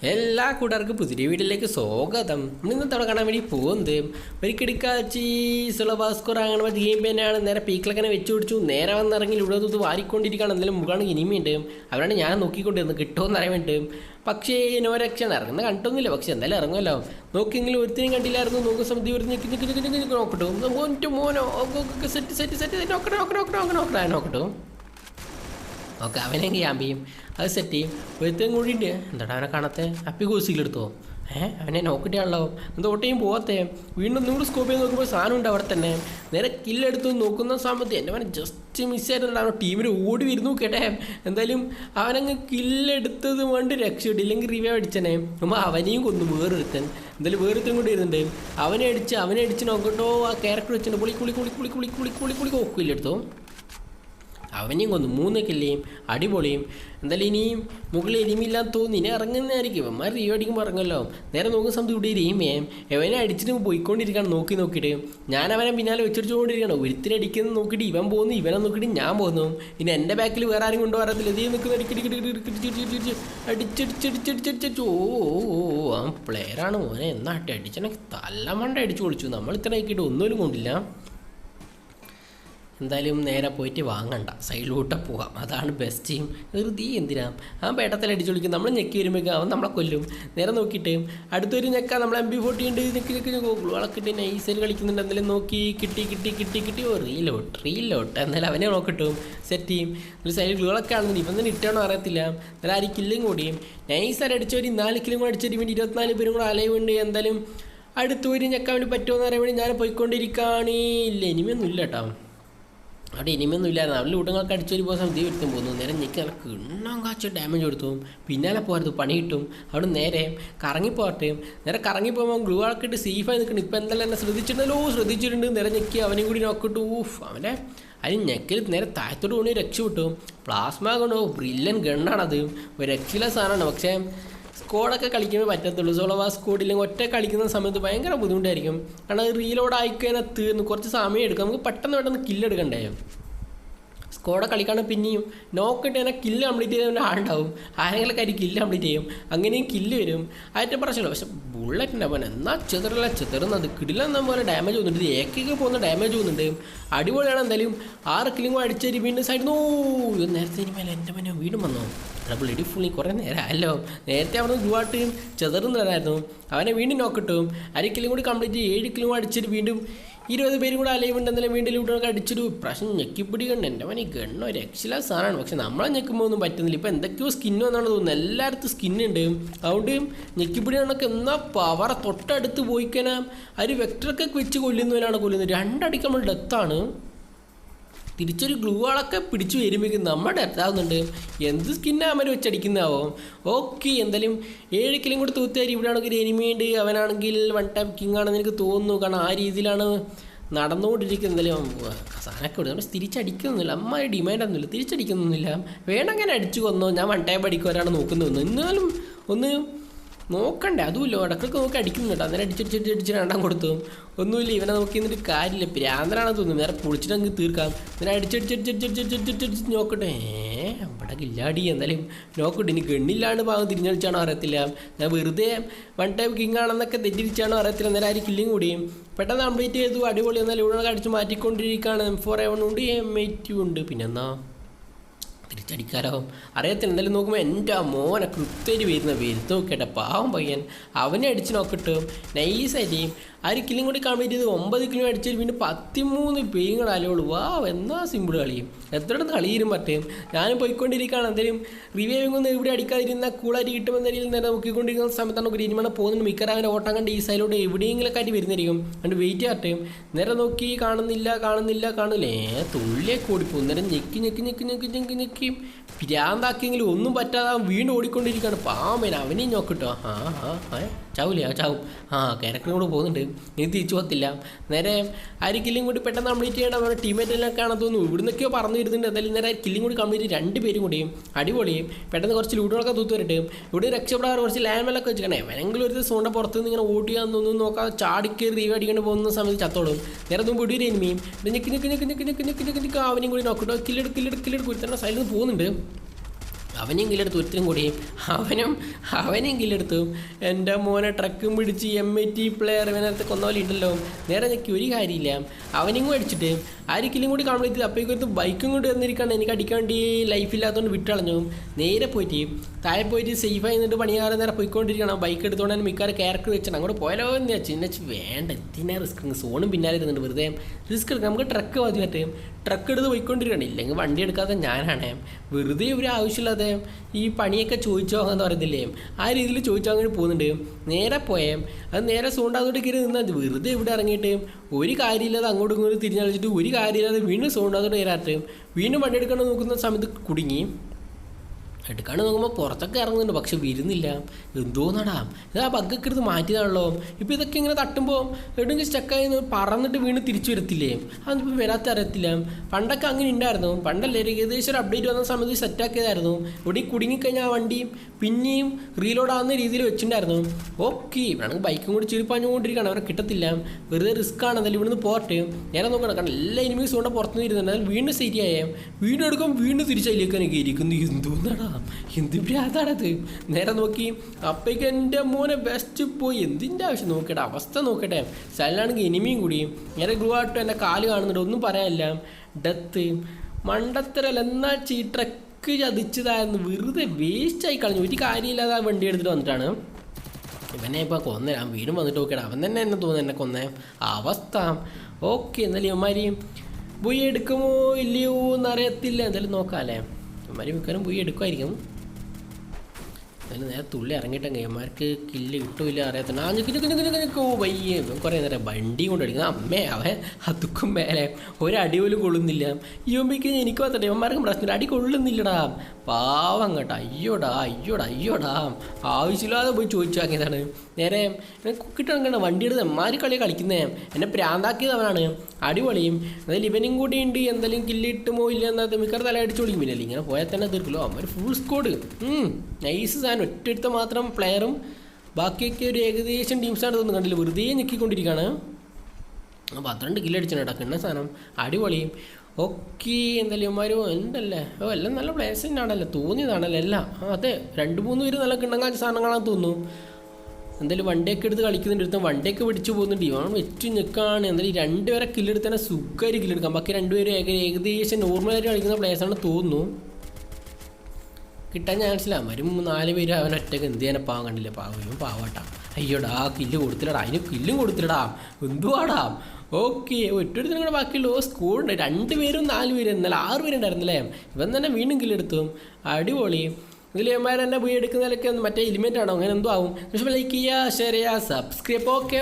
എല്ലാ കൂട്ടുകാർക്കും പുതിയ വീട്ടിലേക്ക് സ്വാഗതം ഇന്നത്തെ അവിടെ കാണാൻ വേണ്ടി പോകുന്നത് ഒരു കിടക്കാച്ചി സുളഭാസ്കർ അങ്ങനെ ഗെയിം തന്നെയാണ് നേരെ പീക്കിലങ്ങനെ വെച്ച് പിടിച്ചു നേരെ വന്നിറങ്ങി ഇവിടെ ഇത് വാരിക്കൊണ്ടിരിക്കുകയാണ് എന്തെങ്കിലും മുഖാണ് ഇനിമയുണ്ട് അവരാണ് ഞാൻ നോക്കിക്കൊണ്ടിരുന്നത് കിട്ടുമെന്ന് അറിയാൻ വേണ്ടി പക്ഷേ നോ ഇറങ്ങുന്ന കണ്ടൊന്നുമില്ല പക്ഷേ എന്തായാലും ഇറങ്ങുമല്ലോ നോക്കിയെങ്കിലും ഒരുത്തിനും കണ്ടില്ലായിരുന്നു നോക്ക് സമിതി ഒരു നിൽക്കി നോക്കട്ടു മോനോ സെറ്റ് സെറ്റ് സെറ്റ് നോക്കട്ടെ നോക്കട്ടെ നോക്കട്ടെ നോക്കട്ടെ നോക്കട്ടു ഓക്കെ അവനെ ക്യാമ്പ് അത് സെറ്റ് ചെയ്യും ഒരുത്തൻ കൂടി ഉണ്ട് എന്താടാ അവനെ കാണത്തെ അപ്പി കോസിലെടുത്തോ ഏഹ് അവനെ നോക്കിട്ടാണല്ലോ എന്തോട്ടേയും പോവാത്തെ വീണ്ടും നൂറ് സ്കോപ്പ് ചെയ്ത് നോക്കുമ്പോൾ സാധനം ഉണ്ട് അവിടെ തന്നെ നേരെ കില്ലെടുത്ത് നോക്കുന്ന സമയത്ത് എന്റെ അവനെ ജസ്റ്റ് മിസ് അവൻ ടീമിൽ ഓടി വരുന്നു കേട്ടെ എന്തായാലും അവനങ്ങ് കില്ലെടുത്തത് കൊണ്ട് രക്ഷപ്പെട്ടു ഇല്ലെങ്കിൽ റിവ്യൂ അടിച്ചനെ നമ്മൾ അവനെയും കൊന്നു വേറൊരുത്തൻ എന്തായാലും വേറൊരുത്തൻ കൂടി ഇരുന്നുണ്ട് അവനെ അടിച്ച് അവനെ അടിച്ച് നോക്കട്ടോ ആ ക്യാരക്ടർ വെച്ചിട്ടുണ്ട് പുളി കുളി കുളി കുളി കുളി കുളി കുളി കുളി കുളി കൊക്കില്ലെടുത്തോ അവനെയും കൊന്നു മൂന്ന് കില്ലയും അടിപൊളിയും എന്തായാലും ഇനിയും മുകളിൽ എരിമില്ലാന്ന് തോന്നി ഇനി ഇറങ്ങുന്നതായിരിക്കും അവന്മാർ റിയോ അടിക്കുമ്പോൾ ഇറങ്ങുമല്ലോ നേരെ നോക്കുന്ന സമയത്ത് ഇവിടെ എരിമേ ഇവനെ അടിച്ചിട്ട് പോയിക്കൊണ്ടിരിക്കുകയാണ് നോക്കി നോക്കിയിട്ട് ഞാൻ അവനെ പിന്നാലെ വെച്ചിടിച്ചുകൊണ്ടിരിക്കുകയാണ് ഒരുത്തിരി അടിക്കുന്നത് നോക്കിയിട്ട് ഇവൻ പോകുന്നു ഇവനെ നോക്കിയിട്ട് ഞാൻ പോകുന്നു ഇനി എന്റെ ബാക്കിൽ വേറെ ആരും കൊണ്ടുവരത്തില്ല ഇതേ നിൽക്കുന്ന അടിച്ചടിച്ചടിച്ചടിച്ചടിച്ചടിച്ചടിച്ചടിച്ചടിച്ചു ഓ ഓ, ആ പ്ലെയറാണ് മോനെ എന്നാട്ടെ അടിച്ചനെ തല്ലമണ്ട അടിച്ചു പൊളിച്ചു നമ്മൾ ഇത്ര ആക്കിയിട്ട് ഒന്നും കൊണ്ടില്ല എന്തായാലും നേരെ പോയിട്ട് വാങ്ങണ്ട. സൈഡിലോട്ട് പോകാം. അതാണ് ബെസ്റ്റ് ടീം വെറുതെ എന്തിനാ? ആ പേട്ടത്തിൽ അടിച്ചു വിളിക്കും. നമ്മൾ ഞെക്കി വരുമ്പോഴേക്കും അവൻ നമ്മളെ കൊല്ലും. നേരെ നോക്കിയിട്ട് അടുത്തൊരു ഞെക്ക നമ്മൾ എം ബി ഫോർട്ടി ഉണ്ട്. ഞെക്കി ഞെക്കി വളക്കിട്ട് നൈസിൽ കളിക്കുന്നുണ്ട്. എന്തായാലും നോക്കി കിട്ടി കിട്ടി കിട്ടി കിട്ടി. ഓ റീലോട്ട് റീലോട്ട് എന്നാലും അവനെ നോക്കിട്ടും സെറ്റ് ചെയ്യും ഒരു സൈഡിൽ ഗ്ലൂളൊക്കെ ആണെന്ന് ഇപ്പം തന്നെ ഇട്ടാണോ അറിയത്തില്ല. എന്നാലും ആര് കില്ലും കൂടിയും നൈസായിട്ട് അടിച്ചൊരു നാല് കില്ലും കൂടെ അടിച്ചൊരു വേണ്ടി ഇരുപത്തിനാല് പേരും കൂടെ അലയുണ്ട് എന്തായാലും അടുത്തൊരു ഞെക്കാൻ വേണ്ടി പറ്റുമോ എന്ന് അറിയാൻ വേണ്ടി ഞാൻ പോയിക്കൊണ്ടിരിക്കുകയാണ് ഇല്ല ഇനിമയൊന്നും ഇല്ല കേട്ടോ. അവിടെ ഇനിമയൊന്നും ഇല്ലായിരുന്നു. അവരുടെ കൂട്ടങ്ങൾക്ക് അടിച്ചൊരു പോകാൻ സമയത്ത് വരുത്തും പോകുന്നു നേരെ ഞെക്കി നല്ല കിണ്ണം കാച്ച ഡാമേജ് കൊടുത്തു. പിന്നാലെ പോകരുത് പണി കിട്ടും. അവിടെ നേരെ കറങ്ങിപ്പോട്ടെ നേരെ കറങ്ങിപ്പോകുമ്പോൾ ഗ്ലൂ ആൾക്കിട്ട് സേഫായി നിൽക്കണം. ഇപ്പം എന്തായാലും എന്നെ ശ്രദ്ധിച്ചിട്ടുണ്ടല്ലോ. ശ്രദ്ധിച്ചിട്ടുണ്ട്. നേരെ ഞെക്കി അവനെയും കൂടി നോക്കിട്ടു ഊഫ് അവനെ അതിന് ഞെക്കിൽ നേരെ താഴത്തോട്ട് കൂടി രക്ഷപ്പെട്ടു. പ്ലാസ്മ കൊണ്ടോ ബ്രില്യൻ ഗണ്ണാണത് ഒരു രക്ഷയില്ല സാധനമാണ്. പക്ഷേ സ്കോഡൊക്കെ കളിക്കുമ്പോൾ പറ്റത്തുള്ളൂ. സോളോ ആ സ്കോഡില്ലെങ്കിൽ ഒറ്റ കളിക്കുന്ന സമയത്ത് ഭയങ്കര ബുദ്ധിമുട്ടായിരിക്കും. കാരണം റീലോഡ് ആയിക്കഴിഞ്ഞാൽ തീർന്നു. കുറച്ച് സമയം എടുക്കും. നമുക്ക് പെട്ടെന്ന് പെട്ടെന്ന് കില്ലെടുക്കണ്ടേ സ്കോഡെ കളിക്കാണ് പിന്നെയും. നോക്കിട്ട് തന്നെ കില്ല് കംപ്ലീറ്റ് ചെയ്തവന്റെ ആളുണ്ടാവും. ആരെങ്കിലും കാര്യം കില്ല് കംപ്ലീറ്റ് ചെയ്യും. അങ്ങനെയും കില്ല് വരും. അതിന്റെ പ്രശ്നമില്ല പക്ഷെ ബുള്ളറ്റിന്റെ അവൻ എന്നാ ചെതറല്ല ചെതറുന്നത് കിടിലെന്ന പോലെ ഡാമേജ് ഇത് ഏക്കൊക്കെ പോകുന്ന ഡാമേജ് പോകുന്നുണ്ട് അടിപൊളിയാണ് എന്തായാലും. ആറ് കിലും കൂടെ അടിച്ചേരി വീണ്ടും സൈഡ് നോ. നേരത്തെ ഇനി മേലെ എന്റെ മനെ വീണ്ടും വന്നോ? ഡബിൾ ഇടി ഫുള്ളി കുറേ നേരം അല്ലോ നേരത്തെ അവിടെ ഗ്ലുവാട്ട് ചെതറുന്നതായിരുന്നു. അവനെ വീണ്ടും നോക്കിട്ടും അര കിലും കൂടി കംപ്ലീറ്റ് ഏഴ് കിലും അടിച്ചിട്ട് വീണ്ടും ഇരുപത് പേര് കൂടെ അലൈവ് എന്നാലും വീണ്ടും ലൂട്ടൊക്കെ അടിച്ചൊരു പ്രശ്നം ഞെക്കിപ്പിടി കണ്ട്. എന്റെ മനി ഗണ്ണ ഒരു എക്സില സാധനമാണ് പക്ഷെ നമ്മളെ ഞെക്കുമ്പോൾ ഒന്നും പറ്റുന്നില്ല. ഇപ്പം എന്തൊക്കെയോ സ്കിൻ എന്നാണ് തോന്നുന്നത് എല്ലായിടത്തും ഉണ്ട്. അതുകൊണ്ട് ഞെക്കിപ്പിടി കണക്ക് എന്നാ പവർ തൊട്ടടുത്ത് പോയി കഴിഞ്ഞാൽ ഒരു വെക്ടറൊക്കെ വെച്ച് കൊല്ലുന്നവരാണ് കൊല്ലുന്നത്. രണ്ടടിക്ക് നമ്മൾ ഡെത്താണ് തിരിച്ചൊരു ഗ്ലൂ ആളൊക്കെ പിടിച്ചു വരുമ്പോഴേക്കും നമ്മുടെ എത്താവുന്നുണ്ട്. എന്ത് സ്കിന്നാ അവൻ വെച്ചടിക്കുന്നതാവോ? ഓക്കെ എന്തായാലും ഏഴ് കിലും കൂടി തൂത്തുകാരി ഇവിടെ ആണെങ്കിൽ എനിമിയുണ്ട് അവനാണെങ്കിൽ വൺ ടൈം കിങ് ആണെന്ന് എനിക്ക് തോന്നുന്നു. കാരണം ആ രീതിയിലാണ് നടന്നുകൊണ്ടിരിക്കുന്നത്. സാധനമൊക്കെ വിടും നമ്മൾ തിരിച്ചടിക്കുന്നില്ല അമ്മ ഡിമാൻഡൊന്നുമില്ല തിരിച്ചടിക്കുന്നൊന്നുമില്ല. വേണമെങ്കിൽ അടിച്ചു കൊന്നോ? ഞാൻ വൺ ടൈം അടിക്കുവാനാണ് നോക്കുന്നതെന്ന് എന്നാലും ഒന്ന് നോക്കണ്ടേ അതുമില്ല. ഇടക്കൊക്കെ നോക്കി അടിക്കുന്നുണ്ട് അന്നേരം അടിച്ചടിച്ചടിച്ച് അടിച്ച് രണ്ടാം കൊടുത്തു. ഒന്നുമില്ല ഇവനെ നോക്കി എന്നിട്ട് കാര്യമില്ല. പ്രാന്തനാണെന്ന് തോന്നുന്നു. നേരെ പൊളിച്ചിട്ട് അങ്ങ് തീർക്കാം. ഇങ്ങനെ അടിച്ചടിച്ചടിച്ചടിച്ചടിച്ചടിച്ചടിച്ച് നോക്കട്ടെ. അവിടെ ഇല്ലാടി എന്തായാലും നോക്കട്ടെ. ഇനി ഗണ്ണില്ലാണ്ട് ഭാഗം തിരിഞ്ഞടിച്ചാണോ അറിയത്തില്ല. ഞാൻ വെറുതെ വൺ ടൈം കിങ് ആണെന്നൊക്കെ തെറ്റിരിച്ചാണോ അറിയത്തില്ല. നേരെ ആര് കില്ലിങ് കൂടിയും പെട്ടെന്ന് കംപ്ലീറ്റ് ചെയ്തു. അടിപൊളി. എന്നാൽ ഇവിടെ അടിച്ച് മാറ്റിക്കൊണ്ടിരിക്കുകയാണ്. എം ഫോർ എവൺ ഉണ്ട് എം എയ്റ്റും ഉണ്ട്. പിന്നെന്നാ തിരിച്ചടിക്കാലോ അറിയത്തില്ല എന്തായാലും നോക്കുമ്പോൾ എന്റെ മോനെ കൃത്യമായിട്ട് വരുന്ന വരുത്ത് നോക്കട്ടെ പാവം പയ്യൻ. അവനെ അടിച്ച് നോക്കട്ടെ. നൈസായിട്ടും ആ ഒരു കില്ലും കൂടി കംപ്ലീറ്റ് ഇത് ഒമ്പത് കിലോ അടിച്ചാൽ പിന്നെ പത്തിമൂന്ന് പേയും അലയുള്ളൂ. വാ എന്നാ സിമ്പിൾ കളിയും എത്രയിടത്ത് കളിയിരും പറ്റും ഞാനും പോയിക്കൊണ്ടിരിക്കുകയാണ്. എന്തായാലും റിവ്യൂവിംഗ് ഒന്നും ഇവിടെ അടിക്കാതിരുന്ന കൂളായിട്ട് കിട്ടുമെന്ന രീതിയിൽ നേരെ നോക്കിക്കൊണ്ടിരിക്കുന്ന സമയത്താണ് നമുക്ക് ഇരുമണ പോകുന്നത് മിക്കറ അവന്റെ ഓട്ടം കണ്ട് ഈ സൈഡിലോട്ട് എവിടെയെങ്കിലും ആയിട്ട് വരുന്നിരിക്കും അതുകൊണ്ട് വെയിറ്റ് ചെയ്യട്ടെ. നേരെ നോക്കി കാണുന്നില്ല കാണുന്നില്ല കാണില്ലേ തുള്ളിയൊക്കെ ഓടിപ്പോകും. നേരം ഞെക്കി ഞെക്കി ഞെക്കി ഞെക്കി ഞെക്കി ഞെക്കി. പിരാന്താക്കിയെങ്കിലും ഒന്നും പറ്റാതെ വീണ്ടും ഓടിക്കൊണ്ടിരിക്കുകയാണ്. പാമ്പേന അവനെയും നോക്കിട്ടോ ആ ആ ആ. ചാവില്ല ചാവും. ആ ക്യാരക്ടറും കൂടെ പോകുന്നുണ്ട്. ഇത് തിരിച്ചു പോകത്തില്ല. നേരെ ആര് കില്ലിങ് കൂടി പെട്ടെന്ന് കംപ്ലീറ്റ് ചെയ്യണം അവരുടെ ടീമേറ്റ് എല്ലാം കാണാൻ തോന്നുന്നു. ഇവിടുന്നൊക്കെയോ പറഞ്ഞു വരുന്നുണ്ട് എന്തായാലും നേരെ ആ കില്ലിങ് കൂടി കംപ്ലീറ്റ് രണ്ട് പേരും കൂടിയും അടിപൊളിയും പെട്ടെന്ന് കുറച്ച് ലൂട്ടുകളൊക്കെ തൂത്ത് വരട്ടെ. ഇവിടെ രക്ഷപ്പെടാൻ കുറച്ച് ലാൻഡ്മെല്ലൊക്കെ വെച്ചിട്ടേ വേണമെങ്കിലും ഒരു സോണിന്റെ പുറത്തുനിന്ന് ഇങ്ങനെ ഓടിയാന്ന് തോന്നുന്നു നോക്കാം ചാടിക്കയറി റീവ് അടിക്കേണ്ടി പോകുന്ന സമയത്ത് ചത്തോളും. നേരെ തുമ്പ് ഇടി എനിമിയും ഞെക്കി ഞെക്കി ഞെക്കി ഞെക്കി ഞെക്കി ഞെക്കി ഞെക്കി അവനും കൂടി നോക്കിട്ടോ കില്ലെടുക്കില്ലെടുക്കില്ലെടുക്കൂടി തന്നെ സൈഡിൽ നിന്ന് പോകുന്നുണ്ട്. അവനെയും കില്ലെടുത്തു ഒരുത്തരും കൂടി. അവനും അവനെയും കില്ലെടുത്തു എന്റെ മോനെ ട്രക്കും പിടിച്ച് എം ഐ ടി പ്ലെയർ ഇവനകത്ത് കൊന്ന പോലെ ഉണ്ടല്ലോ. നേരെ നിൽക്കി ഒരു കാര്യമില്ല. അവനും കൂടി ഒരു ആരിക്കലും കൂടി കംപ്ലീറ്റ് ചെയ്ത് ബൈക്കും കൊണ്ട് വന്നിരിക്കുകയാണ്. എനിക്ക് അടിക്കാൻ വേണ്ടി ലൈഫില്ലാത്തതുകൊണ്ട് വിട്ടളഞ്ഞു. നേരെ പോയിട്ട് താഴെ പോയിട്ട് സേഫായി നിന്നിട്ട് പണിയാറ് നേരെ പോയിക്കൊണ്ടിരിക്കണം ബൈക്ക് എടുത്തുകൊണ്ട് തന്നെ മിക്കാറ് ക്യാരക്ടർ വെച്ചാണ് അങ്ങോട്ട് പോയാലോ എന്ന് വെച്ചാൽ എന്നെ വേണ്ട എത്തിനെ റിസ്ക് സോണും പിന്നാലെ ഇരുന്നുണ്ട് വെറുതെ റിസ്ക് എടുക്കാം. നമുക്ക് ട്രക്ക് മതി മറ്റേ ട്രക്ക് എടുത്ത് പോയിക്കൊണ്ടിരിക്കണം ഇല്ലെങ്കിൽ വണ്ടി എടുക്കാത്ത ഞാനാണ്. വെറുതെ ഒരു ആവശ്യമില്ലാതെ ഈ പണിയൊക്കെ ചോദിച്ചോ എന്ന് പറയുന്നില്ലേ ആ രീതിയിൽ ചോദിച്ചോ അങ്ങനെ പോകുന്നുണ്ട്. നേരെ പോയേ. അത് നേരെ സോണ്ടാകുന്നോട്ട് കയറി നിന്നാൽ വെറുതെ ഇവിടെ ഇറങ്ങിയിട്ട് ഒരു കാര്യമില്ലാതെ അങ്ങോട്ടും ഇങ്ങോട്ടും തിരിഞ്ഞളിച്ചിട്ട് ഒരു കാര്യമില്ലാതെ വീണ്ടും സോണ്ടാത്തോട്ട് കയറാട്ട് വീണ്ടും വണ്ടി എടുക്കാൻ നോക്കുന്ന സമയത്ത് കുടുങ്ങി. എടുക്കാണ്ട് നോക്കുമ്പോൾ പുറത്തൊക്കെ ഇറങ്ങുന്നുണ്ട് പക്ഷെ വരുന്നില്ല. എന്തോ നടാം ഇത് ആ ബഗ്ഗൊക്കെ എടുത്ത് മാറ്റിയതാണല്ലോ. ഇപ്പോൾ ഇതൊക്കെ ഇങ്ങനെ തട്ടുമ്പോൾ എവിടെയെങ്കിലും സ്റ്റക്കായി പറന്നിട്ട് വീണ് തിരിച്ചു വരത്തില്ലേ? അതിപ്പോൾ വരാത്ത അറിയത്തില്ല. പണ്ടൊക്കെ അങ്ങനെ ഉണ്ടായിരുന്നു. പണ്ടല്ലേ ഏകദേശം ഒരു അപ്ഡേറ്റ് വന്ന സമയത്ത് സെറ്റാക്കിയതായിരുന്നു ഇവിടെ കുടുങ്ങിക്കഴിഞ്ഞാൽ ആ വണ്ടി പിന്നെയും റീലോഡ് ആവുന്ന രീതിയിൽ വെച്ചിട്ടുണ്ടായിരുന്നു. ഓക്കെ വേണമെങ്കിൽ ബൈക്കും കൂടി ചിരിപ്പാഞ്ഞുകൊണ്ടിരിക്കുകയാണ് അവരെ കിട്ടത്തില്ല. വെറുതെ റിസ്ക് ആണ്. എന്നാലും ഇവിടുന്ന് പോട്ടെ നേരെ നോക്കണം. കാരണം എല്ലാ എനിമീസും കൊണ്ട് പുറത്തുനിന്ന് ഇരുന്നുണ്ട് എന്നാൽ വീണ്ടും ശരിയായേ വീണ്ടും എടുക്കും വീണ്ടും തിരിച്ചതിലേക്കാണ് ഇരിക്കുന്നു. എന്തോന്നടാ? എന്ത് ഭ്രാതാണത് നേരെ നോക്കി. അപ്പേക്ക് എന്റെ മോനെ ബെസ്റ്റ് പോയി. എന്തിന്റെ ആവശ്യം? നോക്കട്ടെ. അവസ്ഥ നോക്കട്ടെ. സൈലാണെങ്കിൽ എനിമിയും കൂടി. നേരെ ഗ്രൂ ആട്ടോ എന്റെ കാൽ കാണുന്നുണ്ട്. ഒന്നും പറയാനില്ല. ഡെത്ത് മണ്ടത്തരല്ല. എന്നാൽ ചീ ട്രക്ക് ചതിച്ചതായിരുന്നു വെറുതെ വേസ്റ്റായി കളഞ്ഞു. ഒരു കാര്യമില്ലാതെ ആ വണ്ടി എടുത്തിട്ട് വന്നിട്ടാണ്. ഇവനെ ഇപ്പോൾ കൊന്നേ. ആ വീടും വന്നിട്ട് നോക്കിയാണ് അവൻ തന്നെ എന്നെ തോന്നുന്നു എന്നെ കൊന്നേ. അവസ്ഥ. ഓക്കെ എന്നാലും ഇവന്മാരി പോയി എടുക്കുമോ ഇല്ലയോ എന്നറിയത്തില്ല. എന്തായാലും നോക്കാം അല്ലേ? ഇവന്മാർ മിക്കവാറും പോയി എടുക്കുമായിരിക്കും. എന്തായാലും നേരെ തുള്ളി ഇറങ്ങിയിട്ടെങ്കിൽ ഇവന്മാർക്ക് കില്ല് കിട്ടൂല അറിയത്തില്ല ആ ഓ വയ്യേ. കുറേ നേരം വണ്ടി കൊണ്ട് അമ്മേ അവൻ അതുക്കും മേലെ ഒരടി പോലും കൊള്ളുന്നില്ല. ഇവമ്പയ്ക്ക് എനിക്ക് മാത്രമേ ഇവന്മാർക്കും പ്രശ്നമില്ല. അടി കൊള്ളുന്നില്ലടാ. പാവം കേട്ടോ. അയ്യോടാ അയ്യോടാ അയ്യോടാ. ആവശ്യമില്ലാതെ പോയി ചോദിച്ചു വാങ്ങിയതാണ് നേരെ കിട്ടണം വണ്ടി എടുത്ത് എമ്മാര് കളി കളിക്കുന്നേ. എന്നെ പ്രാന്താക്കിയത് അവനാണ് അടിപൊളിയും. അതിൽ ഇവനും കൂടി ഉണ്ട്. എന്തെങ്കിലും കില്ലിട്ടുമോ ഇല്ല എന്നാൽ മിക്കർ തല അടിച്ചു വിളിക്കുമില്ല ഇങ്ങനെ പോയാൽ തന്നെ തീർക്കുമല്ലോ അവർ ഫുൾ സ്കോഡ് നൈസ് സാധനം. ഒറ്റ മാത്രം പ്ലെയറും ബാക്കിയൊക്കെ ഒരു ഏകദേശം ടീംസാണ് തോന്നുന്നു. കണ്ടില്ല? വെറുതെ ഞെക്കിക്കൊണ്ടിരിക്കുകയാണ് പന്ത്രണ്ട് കില്ല് അടിച്ചാണ് കേട്ടോ. കിണ്ണ സാധനം. അടിപൊളിയും ഓക്കെ എന്തായാലും ഇവന്മാരും എന്തല്ലേ ഓ എല്ലാം നല്ല പ്ലേസ് തന്നെയാണല്ലോ? തോന്നിയതാണല്ലോ? എല്ലാം. ആ അതെ. രണ്ട് മൂന്ന് പേര് നല്ല കിണ്ണങ്ങാൻ സാധനങ്ങളാണെന്ന് തോന്നുന്നു. എന്തായാലും വണ്ടിയൊക്കെ എടുത്ത് കളിക്കുന്നുണ്ട്. എടുത്ത് വണ്ടിയൊക്കെ പിടിച്ചു പോകുന്നുണ്ട് ഇവൻ വെച്ച് നിൽക്കുകയാണ് എന്തായാലും രണ്ടുപേരെ കില്ലെടുത്ത് തന്നെ സുഖമായിട്ട് കില്ലെടുക്കാം ബാക്കി രണ്ടുപേരും ഏക ഏകദേശം നോർമലായിട്ട് കളിക്കുന്ന പ്ലേസാണെന്ന് തോന്നുന്നു. കിട്ടാൻ ചാൻസില്ല വരും നാല് പേര് അവൻ ഒറ്റയ്ക്ക് എന്ത് ചെയ്യാൻ പാവം കണ്ടില്ല? പാവം ഇവൻ പാവട്ടാ. അയ്യോടാ കില്ല് കൊടുത്തില്ലടാ. അതിന് കില്ലും കൊടുത്തില്ലടാ. എന്തുവാടാ? ഓക്കെ ഒറ്റൊരുത്തിനും കൂടെ ബാക്കിയുള്ള. ഓ സ്കൂളുണ്ട്. രണ്ട് പേരും നാല് പേരും എന്നാലും ആറ് പേരുണ്ടായിരുന്നല്ലേ ഇവൻ തന്നെ വീണ്ടും കില്ലെടുത്തു അടിപൊളി. ഇതിൽ തന്നെ പോയി എടുക്കുന്നതിലൊക്കെ മറ്റേ എലിമെന്റ് ആണോ? അങ്ങനെ എന്തോ ആവും. ലൈക്ക് ചെയ്യുക ഷെയർ ചെയ്യുക സബ്സ്ക്രൈബ് ഓക്കെ